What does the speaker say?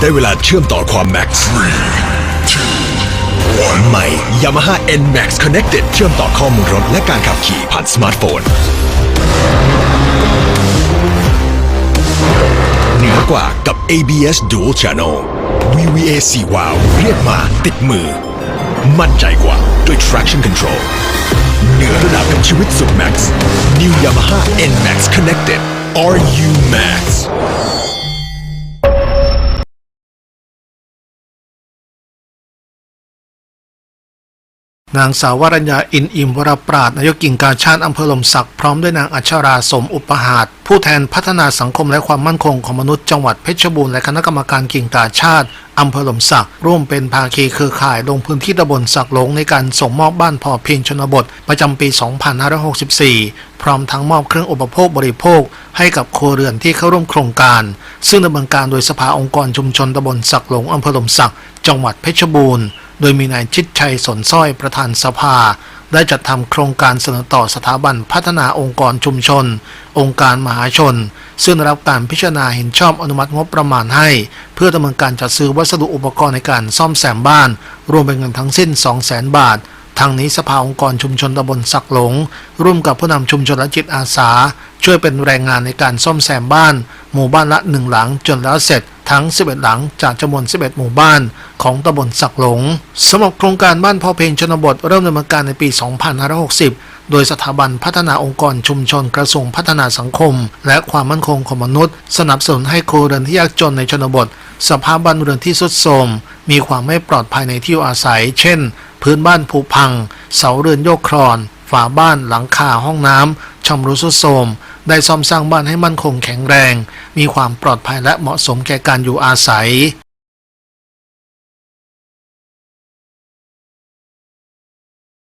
ได้เวลาเชื่อมต่อความแม็กซ์ใหม่ Yamaha N Max Connected เชื่อมต่อข้อมูลรถและการขับขี่ผ่านสมาร์ทโฟนเหนือกว่ากับ ABS Dual Channel VVA 4 Wow เรียกมาติดมือ มั่นใจกว่าด้วย traction control เหนือระดับกับชีวิตสุด Max New Yamaha N Max Connected RU Max นางสาววรัญญาอินอิมวรปราดนายกกิ่งการชาติอำเภอหลมศักดิ์พร้อมด้วยนางอัชราสมอุปหาตผู้แทนพัฒนาสังคมและความมั่นคงของมนุษย์จังหวัดเพชรบูรณ์และคณะกรรมการกิ่งการชาติอำเภอหลมศักดิ์ร่วมเป็นภาคีเครือข่ายลงพื้นที่ตำบลสักหลงในการส่งมอบบ้านพอเพียงชนบท ประจำปี 2564 พร้อมทั้งมอบเครื่องอุปโภคบริโภค ให้กับครัวเรือนที่เข้าร่วมโครงการ ซึ่งดำเนินการโดยสภาองค์กรชุมชนตำบลสักหลงอำเภอหลมศักดิ์จังหวัดเพชรบูรณ์ โดยมีนายชิดชัยสนส้อยประธานสภา ได้จัดทำโครงการเสนอต่อสถาบันพัฒนาองค์กรชุมชน องค์การมหาชน ซึ่งได้รับการพิจารณาเห็นชอบอนุมัติงบประมาณให้ เพื่อดำเนินการจัดซื้อวัสดุอุปกรณ์ในการซ่อมแซมบ้าน รวมเป็นเงินทั้งสิ้น 200,000 บาททางนี้สภาองค์กรชุมชนตำบลสักหลง ร่วมกับผู้นำชุมชนและจิตอาสา ช่วยเป็นแรงงานในการซ่อมแซมบ้าน หมู่บ้านละหนึ่งหลังจนแล้วเสร็จ ทั้ง 11 หลังจากจำนวน 11 หมู่บ้านของตำบลสักหลงสำหรับโครงการบ้านพอเพียงชนบทเริ่มดำเนินการในปี 2560 โดยสถาบันพัฒนาองค์กรชุมชนกระทรวงพัฒนาสังคม และความมั่นคงของมนุษย์ สนับสนุนให้ครัวเรือนที่ยากจนในชนบท สภาพบ้านเรือนที่ทรุดโทรมมีความไม่ปลอดภัยในที่อยู่อาศัย เช่น พื้นบ้านผุพัง เสาเรือนโยกคลอน ฝาบ้านหลังคาห้องน้ำชำรุดทรุดโทรม ได้ซ่อมสร้างบ้านให้มั่นคงแข็งแรง มีความปลอดภัยและเหมาะสมแก่การอยู่อาศัย